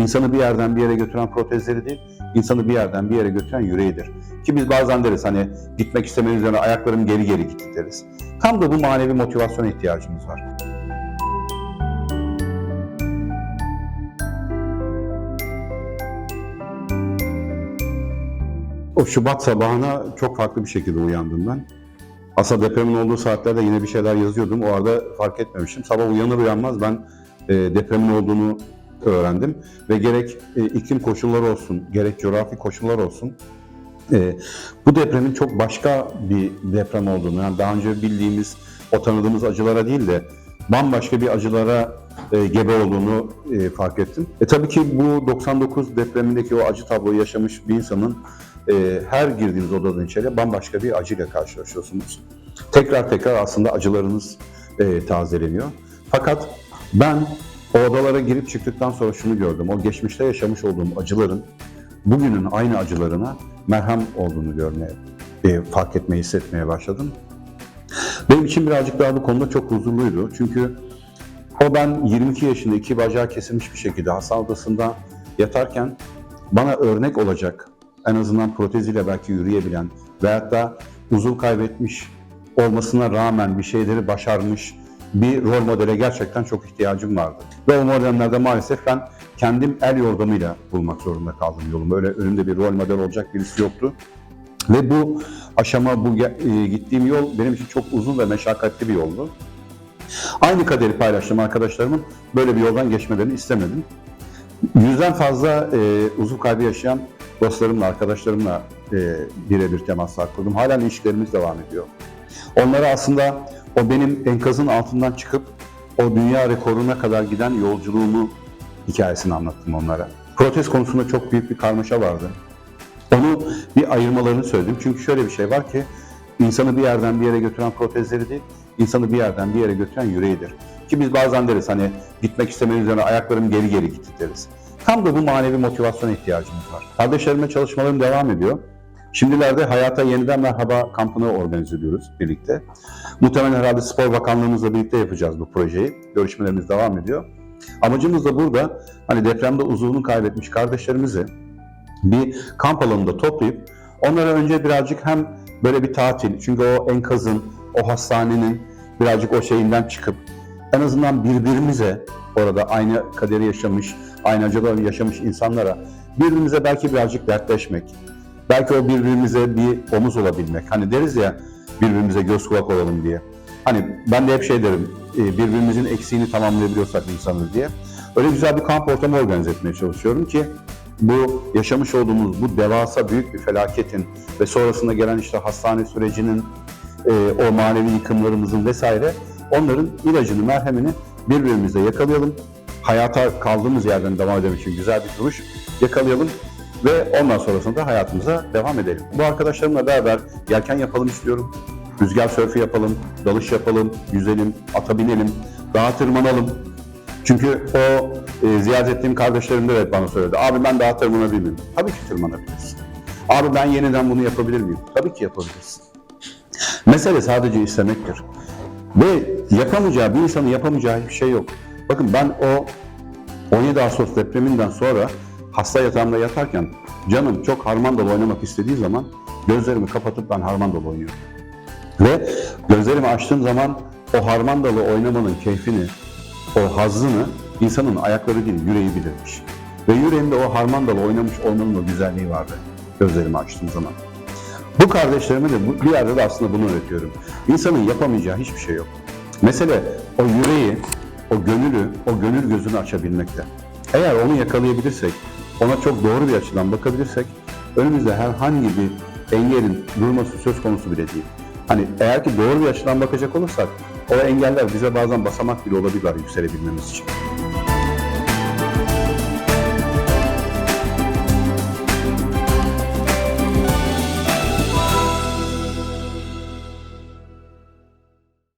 insanı bir yerden bir yere götüren protezleri değil, insanı bir yerden bir yere götüren yüreğidir. Ki biz bazen deriz hani gitmek istemeniz üzerine ayaklarım geri geri gitti deriz. Tam da bu manevi motivasyona ihtiyacımız var. O Şubat sabahına çok farklı bir şekilde uyandım ben. Aslında depremin olduğu saatlerde yine bir şeyler yazıyordum. O arada fark etmemişim. Sabah uyanır uyanmaz ben e, depremin olduğunu öğrendim. Ve gerek e, iklim koşulları olsun, gerek coğrafi koşullar olsun e, bu depremin çok başka bir deprem olduğunu, yani daha önce bildiğimiz, o tanıdığımız acılara değil de bambaşka bir acılara e, gebe olduğunu e, fark ettim. E tabii ki bu 99 depremindeki o acı tabloyu yaşamış bir insanın e, her girdiğiniz odadan içeri bambaşka bir acıyla karşılaşıyorsunuz. Tekrar tekrar aslında acılarınız e, tazeleniyor. Fakat ben o odalara girip çıktıktan sonra şunu gördüm. O geçmişte yaşamış olduğum acıların bugünün aynı acılarına merhem olduğunu görmeye, e, fark etmeyi, hissetmeye başladım. Benim için birazcık daha bu konuda çok huzurluydu. Çünkü o ben 22 yaşında iki bacağı kesilmiş bir şekilde hasta odasında yatarken bana örnek olacak en azından proteziyle belki yürüyebilen veyahut da uzuv kaybetmiş olmasına rağmen bir şeyleri başarmış bir rol modele gerçekten çok ihtiyacım vardı. Ve o modellerden maalesef ben kendim el yordamıyla bulmak zorunda kaldım yolumu. Öyle önümde bir rol model olacak birisi yoktu. Ve bu aşama, bu e, gittiğim yol benim için çok uzun ve meşakkatli bir yoldu. Aynı kaderi paylaştığım arkadaşlarımın böyle bir yoldan geçmelerini istemedim. Yüzden fazla e, uzuv kaybı yaşayan dostlarımla, arkadaşlarımla e, birebir temaslar kurdum. Halen ilişkilerimiz devam ediyor. Onlara aslında o benim enkazın altından çıkıp o dünya rekoruna kadar giden yolculuğumu hikayesini anlattım onlara. Protez konusunda çok büyük bir karmaşa vardı. Onu bir ayırmalarını söyledim. Çünkü şöyle bir şey var ki insanı bir yerden bir yere götüren protezleri değil, insanı bir yerden bir yere götüren yüreğidir. Ki biz bazen deriz hani gitmek istemeniz üzerine ayaklarım geri geri gitti deriz. Tam da bu manevi motivasyona ihtiyacımız var. Kardeşlerimle çalışmalarım devam ediyor. Şimdilerde Hayata Yeniden Merhaba kampını organize ediyoruz birlikte. Muhtemelen herhalde Spor Bakanlığımızla birlikte yapacağız bu projeyi. Görüşmelerimiz devam ediyor. Amacımız da burada hani depremde uzuvunu kaybetmiş kardeşlerimizi bir kamp alanında toplayıp onlara önce birazcık hem böyle bir tatil çünkü o enkazın, o hastanenin birazcık o şeyinden çıkıp en azından birbirimize orada aynı kaderi yaşamış, aynı acıları yaşamış insanlara birbirimize belki birazcık dertleşmek, belki o birbirimize bir omuz olabilmek. Hani deriz ya birbirimize göz kulak olalım diye. Hani ben de hep şey derim, e, birbirimizin eksiğini tamamlayabiliyorsak insanız diye. Öyle güzel bir kamp ortamı organize etmeye çalışıyorum ki bu yaşamış olduğumuz bu devasa büyük bir felaketin ve sonrasında gelen işte hastane sürecinin, e, o manevi yıkımlarımızın vesaire onların ilacını, merhemini birbirimize yakalayalım. Hayata kaldığımız yerden devam edelim için güzel bir duruş yakalayalım ve ondan sonrasında hayatımıza devam edelim. Bu arkadaşlarımla beraber yelken yapalım istiyorum. Rüzgar sörfü yapalım, dalış yapalım, yüzelim, ata binelim, dağa tırmanalım. Çünkü o e, ziyaret ettiğim kardeşlerim de evet bana söyledi. Abi ben dağa tırmanabilir? Tabii ki tırmanabilirsin. Abi ben yeniden bunu yapabilir miyim? Tabii ki yapabilirsin. Mesele sadece istemektir. Ve yapamayacağı, bir insanın yapamayacağı hiçbir şey yok. Bakın ben o 17 Ağustos depreminden sonra hasta yatağımda yatarken canım çok harmandalı oynamak istediği zaman gözlerimi kapatıp ben harmandalı oynuyorum. Ve gözlerimi açtığım zaman o harmandalı oynamanın keyfini, o hazzını insanın ayakları değil yüreği bilirmiş. Ve yüreğimde o harmandalı oynamış olmanın o güzelliği vardı gözlerimi açtığım zaman. Bu kardeşlerime de bir yerde de aslında bunu öğretiyorum. İnsanın yapamayacağı hiçbir şey yok. Mesele o yüreği, o gönülü, o gönül gözünü açabilmekte. Eğer onu yakalayabilirsek, ona çok doğru bir açıdan bakabilirsek, önümüzde herhangi bir engelin durması söz konusu bile değil. Hani eğer ki doğru bir açıdan bakacak olursak, o engeller bize bazen basamak bile olabilirler yükselebilmemiz için.